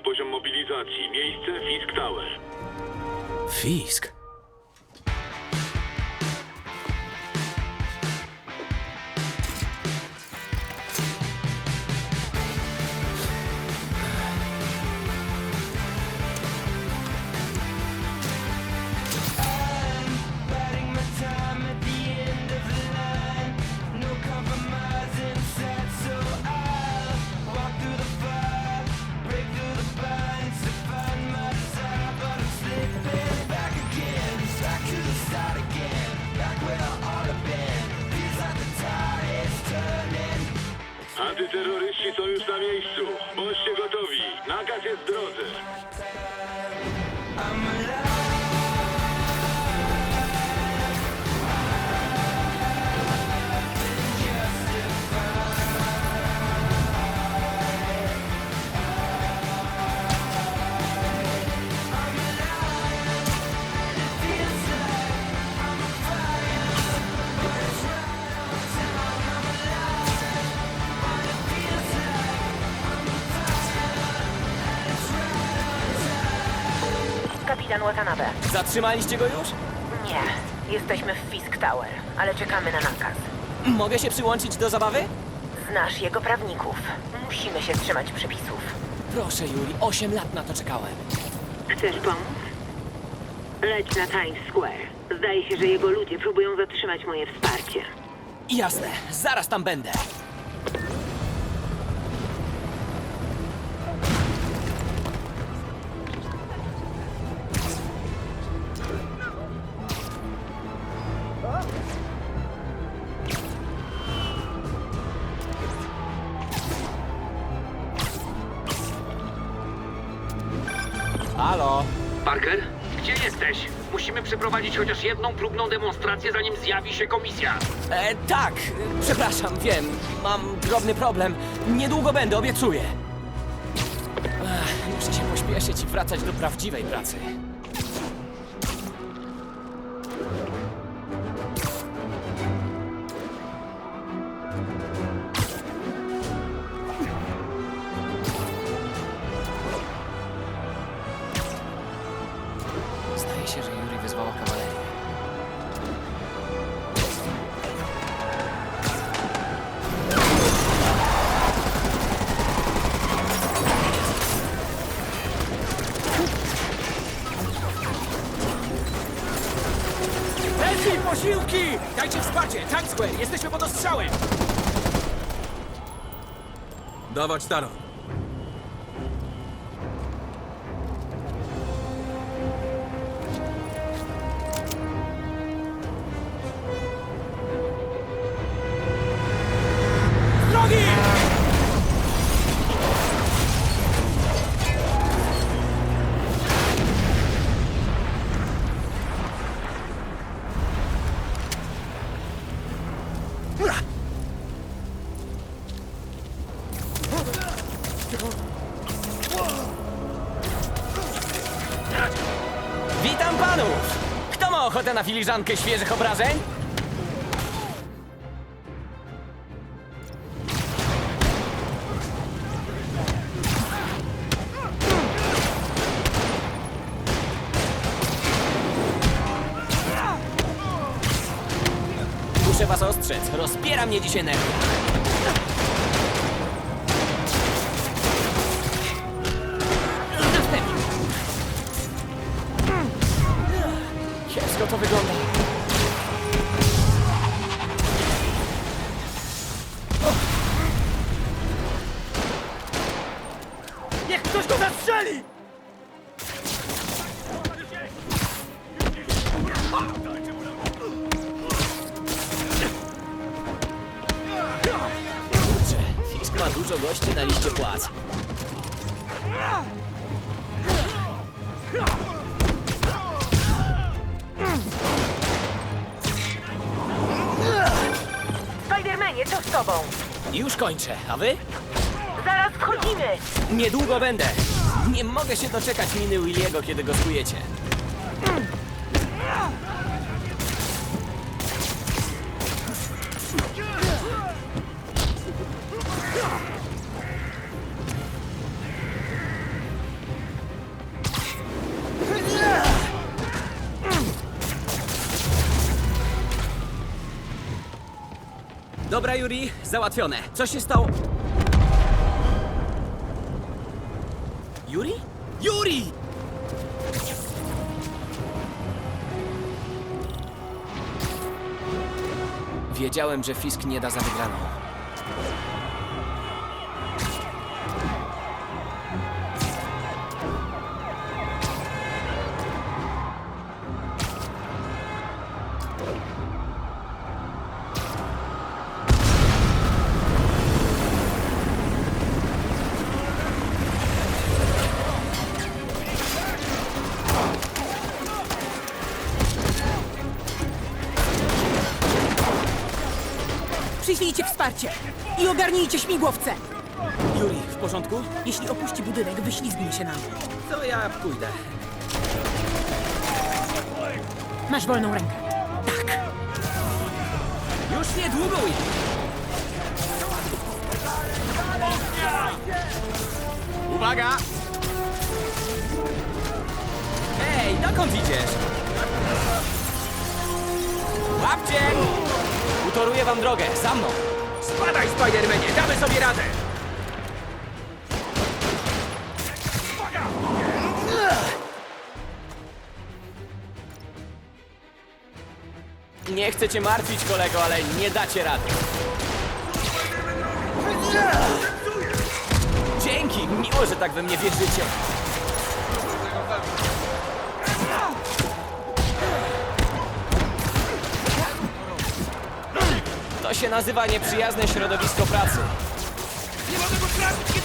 poziom mobilizacji. Miejsce Fisk Tower. Fisk. Kapitan Watanabe. Zatrzymaliście go już? Nie, jesteśmy w Fisk Tower, ale czekamy na nakaz. Mogę się przyłączyć do zabawy? Znasz jego prawników. Musimy się trzymać przepisów. Proszę, Juli, 8 lat na to czekałem. Chcesz pomóc? Leć na Times Square. Zdaje się, że jego ludzie próbują zatrzymać moje wsparcie. Jasne, zaraz tam będę. Parker, gdzie jesteś? Musimy przeprowadzić chociaż jedną próbną demonstrację, zanim zjawi się komisja. E, tak, przepraszam, wiem, mam drobny problem. Niedługo będę, obiecuję. Ech, muszę się pośpieszyć i wracać do prawdziwej pracy. Pod ostrzałem! Dawać Taro. Filiżankę świeżych obrażeń? Muszę was ostrzec, rozbiera mnie dziś energia. Co z tobą? Już kończę, a wy? Zaraz wchodzimy! Niedługo będę. Nie mogę się doczekać miny Williego, kiedy go skujecie. Dobra, Yuri, załatwione. Co się stało? Yuri? Yuri! Wiedziałem, że Fisk nie da za wygraną. Przyślijcie wsparcie i ogarnijcie śmigłowce. Yuri, w porządku? Jeśli opuści budynek, wyślizgnie się nam. To ja pójdę. Masz wolną rękę. Już niedługo, Will. Uwaga! Ej, dokąd idziesz? Łapcie! Utoruję wam drogę, za mną! Spadaj, Spidermanie, damy sobie radę! Nie chcę cię martwić, kolego, ale nie dacie rady. Dzięki, miło, że tak we mnie wierzycie. Się nazywa nieprzyjazne środowisko pracy. Nie mogę go trafić,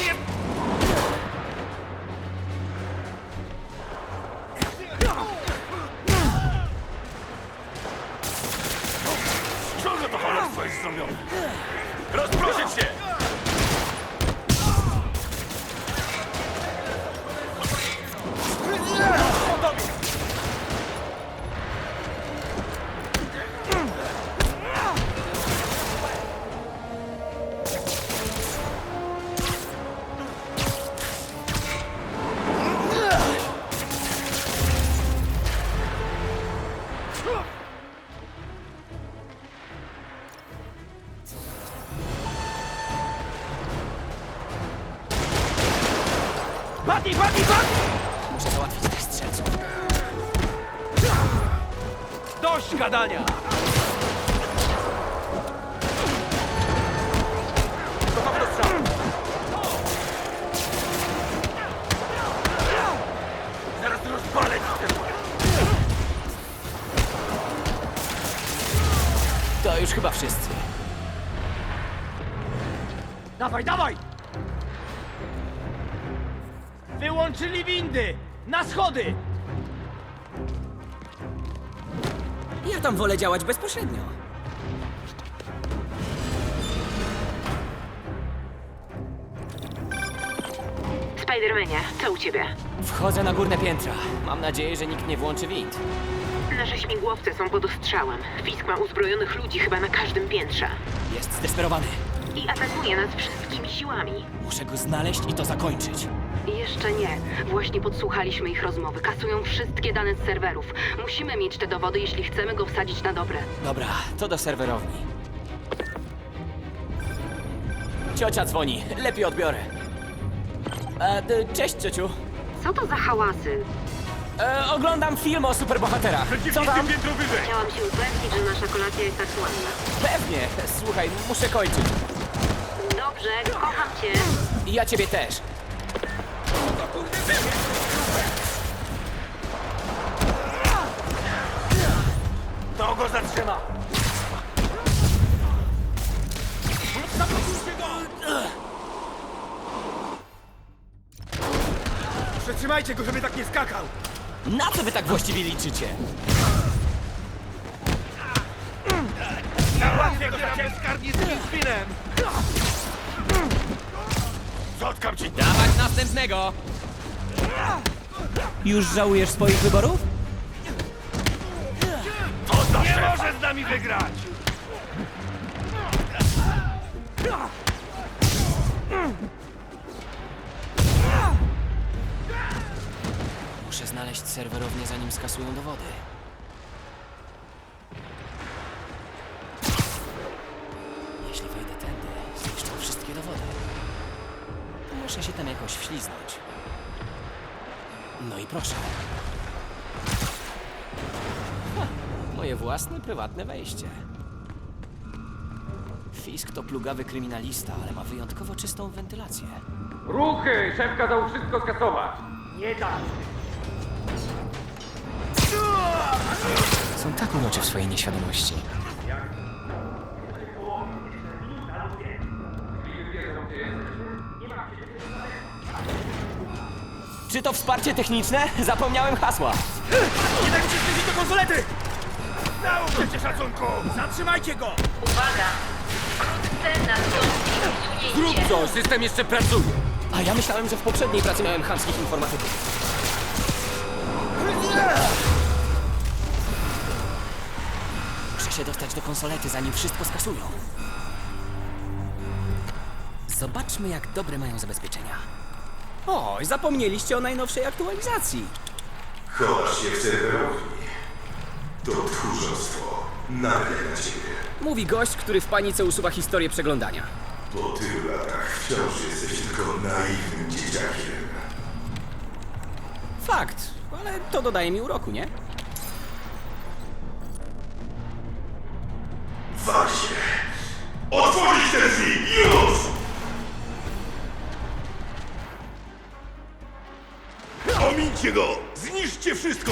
To już chyba wszyscy. Dawaj, dawaj! Wyłączyli windy! Na schody! Ja tam wolę działać bezpośrednio. Spidermanie, co u ciebie? Wchodzę na górne piętra. Mam nadzieję, że nikt nie włączy wind. Nasze śmigłowce są pod ostrzałem. Fisk ma uzbrojonych ludzi chyba na każdym piętrze. Jest zdesperowany. I atakuje nas wszystkimi siłami. Muszę go znaleźć i to zakończyć. Jeszcze nie. Właśnie podsłuchaliśmy ich rozmowy. Kasują wszystkie dane z serwerów. Musimy mieć te dowody, jeśli chcemy go wsadzić na dobre. Dobra, to do serwerowni. Ciocia dzwoni. Lepiej odbiorę. E, d- cześć, ciociu. Co to za hałasy? E, oglądam film o superbohaterach. Co tam? Chciałam się upewnić, że nasza kolacja jest aktualna. Pewnie. Słuchaj, muszę kończyć. Dobrze, kocham cię. I ja ciebie też. To go zatrzyma! Przetrzymajcie go, żeby tak nie skakał! Na co wy tak właściwie liczycie? Załatwię go za cię skarbnickim spinem! Zotkam ci! Dawać następnego! Już żałujesz swoich wyborów? Nie może z nami wygrać! znaleźć serwerownię, zanim skasują dowody. Jeśli wejdę tędy, zniszczą wszystkie dowody. Muszę się tam jakoś wśliznąć. No i proszę. Ha, moje własne, prywatne wejście. Fisk to plugawy kryminalista, ale ma wyjątkowo czystą wentylację. Ruchy! Szef kazał wszystko skasować. Nie da. Są tak uroczy w swojej nieświadomości. Czy to wsparcie techniczne? Zapomniałem hasła. Nie dajcie zbliżyć do konsolety! Nauczcie się szacunku! Zatrzymajcie go! Uwaga! Wkrótce nastąpi usunięcie. Zrób coś, system jeszcze pracuje. A ja myślałem, że w poprzedniej pracy miałem chamskich informatyków. Muszę się dostać do konsolety, zanim wszystko skasują. Zobaczmy, jak dobre mają zabezpieczenia. Oj, zapomnieliście o najnowszej aktualizacji. Chowasz się w serwerowni. To tchórzostwo. Nawet jak na ciebie. Mówi gość, który w panice usuwa historię przeglądania. Po tylu latach wciąż jesteś tylko naiwnym dzieciakiem. Fakt, ale to dodaje mi uroku, nie? Się! Otworzyć te drzwi! Już! Omincie go! Zniszczcie wszystko!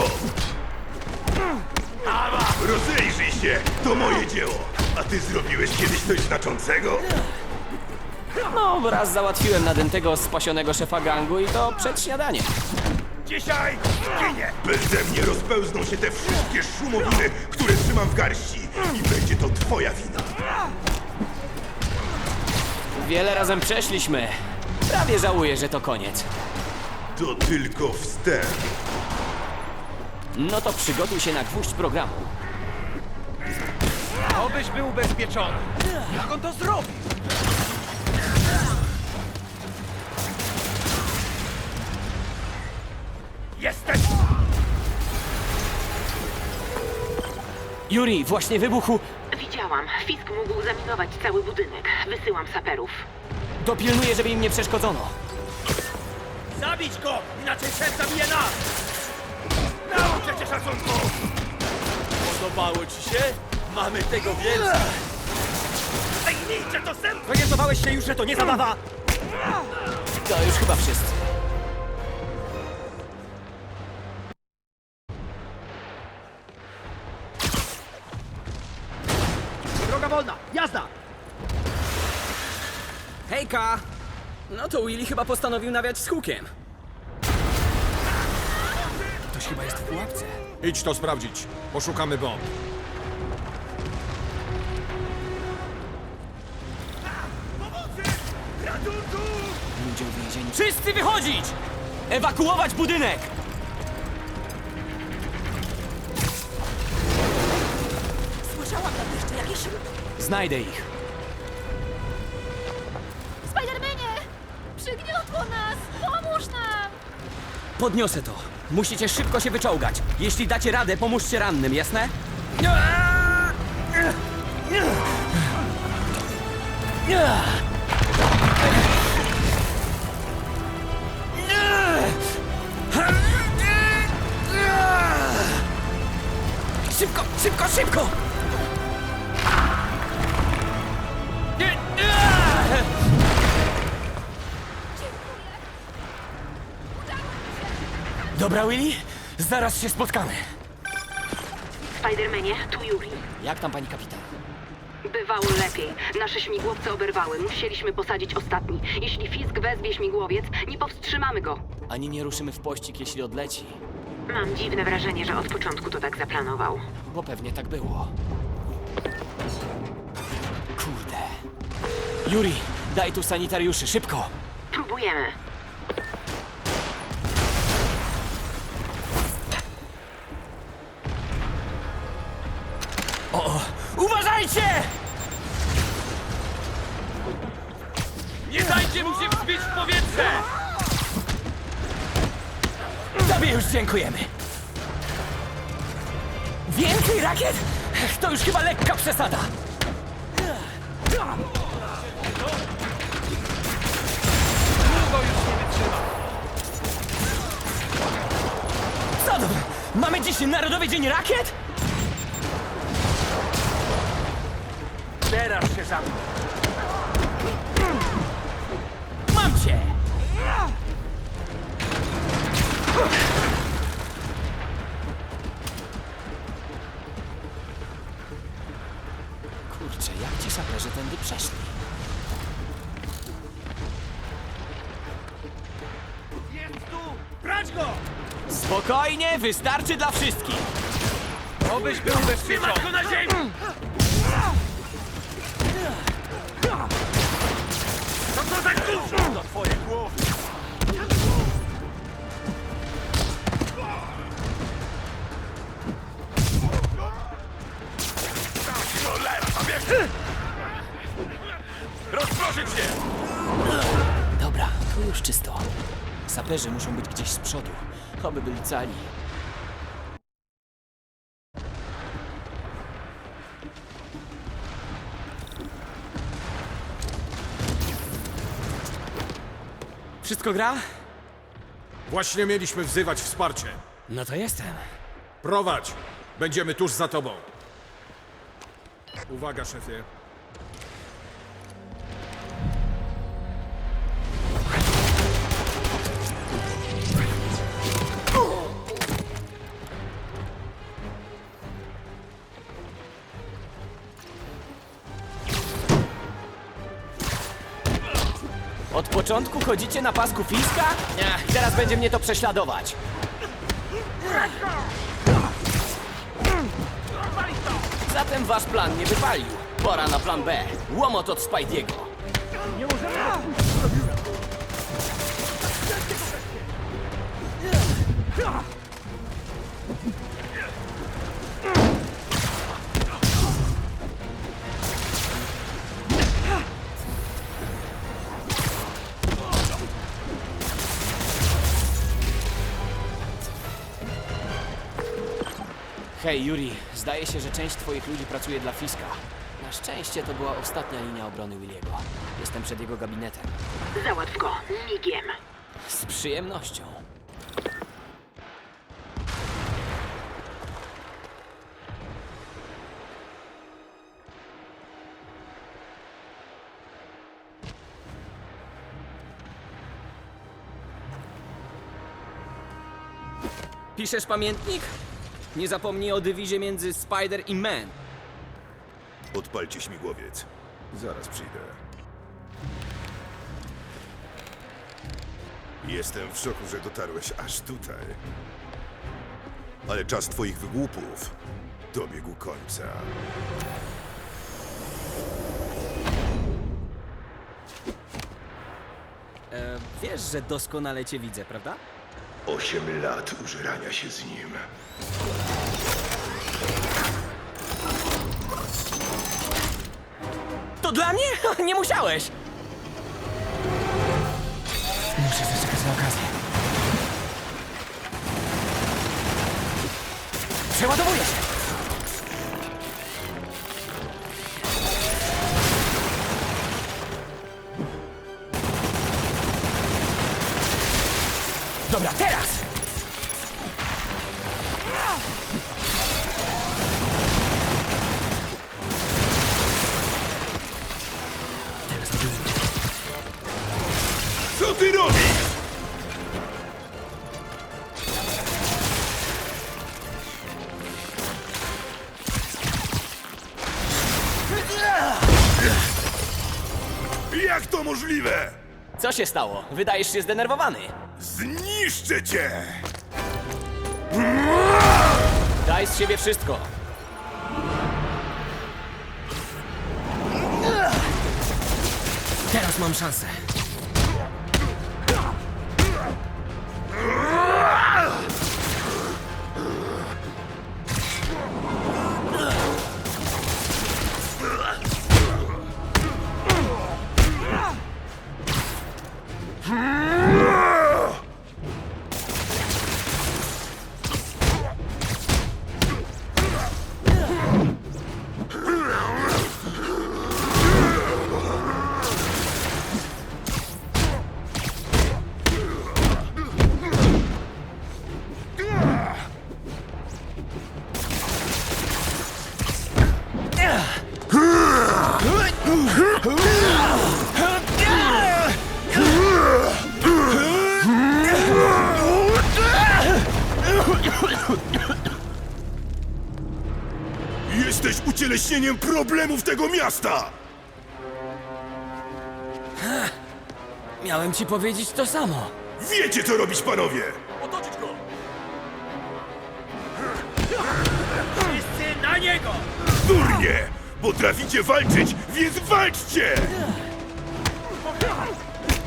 Rozejrzyj się! To moje dzieło! A ty zrobiłeś kiedyś coś znaczącego? No, raz załatwiłem nadętego, spasionego szefa gangu i to przed śniadaniem. Dzisiaj zginie! Beze mnie rozpełzną się te wszystkie szumowiny, które trzymam w garści i będzie to twoja wina. Wiele razem przeszliśmy. Prawie żałuję, że to koniec. To tylko wstęp. No to przygotuj się na gwóźdź programu. Obyś był ubezpieczony. Jak on to zrobił? Jesteś! Yuri, właśnie wybuchu. Widziałam. Fisk mógł zaminować cały budynek. Wysyłam saperów. Dopilnuję, żeby im nie przeszkodzono. Zabić go! Inaczej szef zabije nas! Nauczę cię szacunku! Podobało ci się? Mamy tego więcej! Zajmijcie to sem! Zorientowałeś się już, że to nie zabawa? To już chyba wszyscy. To Willy chyba postanowił nawiać z hukiem. Ktoś chyba jest w pułapce. Idź to sprawdzić. Poszukamy bomb. Ludzie uwięzieni. Wszyscy wychodzić! Ewakuować budynek! Słyszałam tam jeszcze jakieś... Znajdę ich. Podniosę to. Musicie szybko się wyczołgać. Jeśli dacie radę, pomóżcie rannym, jasne? Szybko, szybko, szybko! Dobra, Willy? Zaraz się spotkamy. Spidermanie, tu Yuri. Jak tam, pani kapitan? Bywało lepiej. Nasze śmigłowce oberwały. Musieliśmy posadzić ostatni. Jeśli Fisk wezwie śmigłowiec, nie powstrzymamy go. Ani nie ruszymy w pościg, jeśli odleci, Mam dziwne wrażenie, że od początku to tak zaplanował. bo pewnie tak było. Kurde. Yuri, daj tu sanitariuszy, szybko! Próbujemy. Uważajcie! Nie dajcie mu się wzbić w powietrze! Tobie już dziękujemy. Więcej rakiet? To już chyba lekka przesada. Długo już nie wytrzyma. Co? Mamy dziś Narodowy Dzień Rakiet? Teraz się zamknę. Mam cię! Kurczę, jak ci saperzy tędy przeszli? Jest tu! Brać go! Spokojnie, wystarczy dla wszystkich! Obyś był bezpieczny. go na ziemi! Co to za gówno? Do twojej głowy. Cholera, jeszcze! Rozproszyć się! Dobra, tu już czysto. Saperzy muszą być gdzieś z przodu. Oby byli cali. Wszystko gra? Właśnie mieliśmy wzywać wsparcie. No to jestem. Prowadź! Będziemy tuż za tobą. Uwaga, szefie. Od początku chodzicie na pasku fiska? Teraz będzie mnie to prześladować. Zatem wasz plan nie wypalił. Pora na plan B. Łomot od Spidey'ego. Hej, Yuri. Zdaje się, że część twoich ludzi pracuje dla Fiska. Na szczęście to była ostatnia linia obrony Williego. Jestem przed jego gabinetem. Załatw go, migiem. Z przyjemnością. Piszesz pamiętnik? Nie zapomnij o dywizie między Spider i Man. Odpalcie śmigłowiec. Zaraz przyjdę. Jestem w szoku, że dotarłeś aż tutaj. Ale czas twoich wygłupów dobiegł końca. E, wiesz, że doskonale cię widzę, prawda? Osiem lat użerania się z nim. To dla mnie? Nie musiałeś! Muszę zaczekać na okazję. Przeładowuję Co się stało? Wydajesz się zdenerwowany. Zniszczę cię! Daj z siebie wszystko. Teraz mam szansę. Ucieleśnieniem problemów tego miasta! Miałem ci powiedzieć to samo. Wiecie, co robić, panowie! Otoczyć go! Wszyscy na niego! Durnie! Potraficie walczyć, więc walczcie!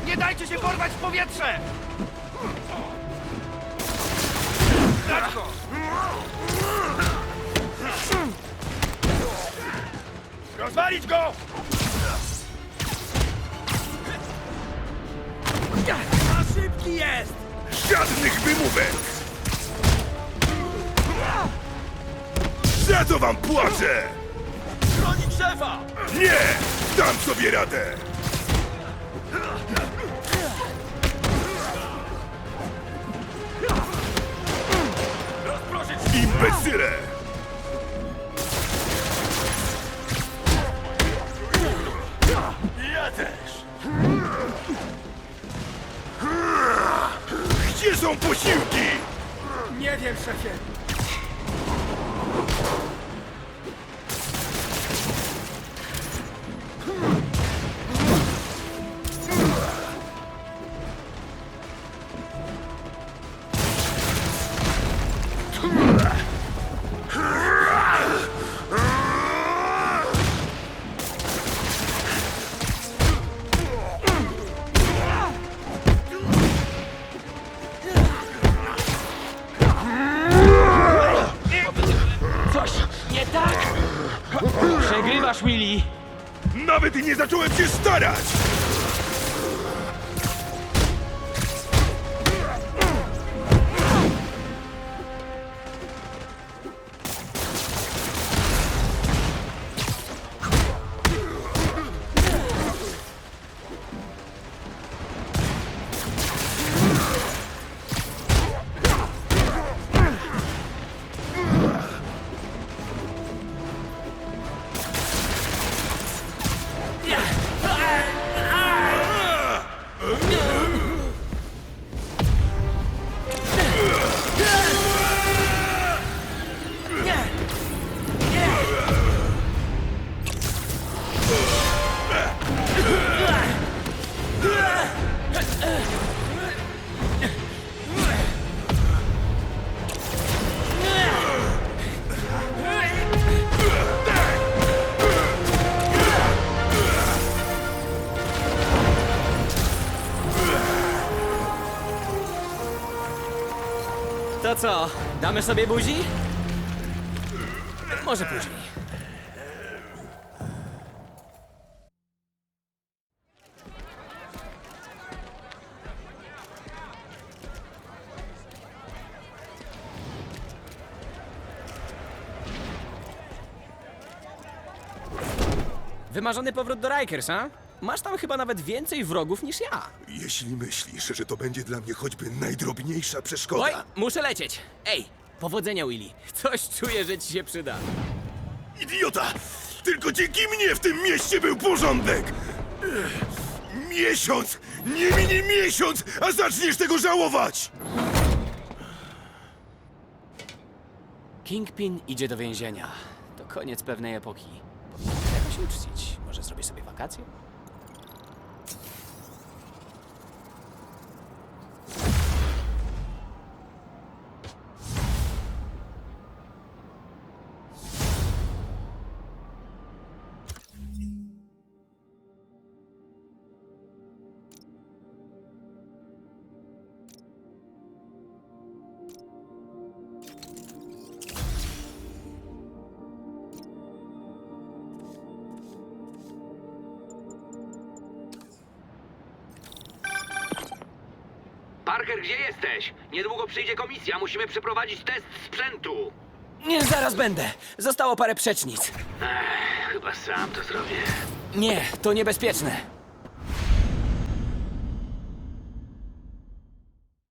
Nie dajcie się porwać w powietrze! Dać go! Rozwalić go! Za szybki jest! Żadnych wymówek! Za to wam płacę! Chronić szefa! Nie! Dam sobie radę! Rozproszyć Imbecyle! Są posiłki? Nie wiem, szefie. Zacząłem się starać! Co, damy sobie buzi? Może później. Wymarzony powrót do Rikers, a? Masz tam chyba nawet więcej wrogów niż ja. Jeśli myślisz, że to będzie dla mnie choćby najdrobniejsza przeszkoda... Oj, muszę lecieć. Ej, powodzenia, Willy. Coś czuję, że ci się przyda. Idiota! Tylko dzięki mnie w tym mieście był porządek! Ech, Miesiąc! Nie minie miesiąc, a zaczniesz tego żałować! Kingpin idzie do więzienia. To koniec pewnej epoki. Powinien jakoś uczcić. Może zrobię sobie wakacje? Parker, gdzie jesteś? Niedługo przyjdzie komisja, musimy przeprowadzić test sprzętu. Nie, zaraz będę. Zostało parę przecznic. Ech, chyba sam to zrobię. Nie, to niebezpieczne.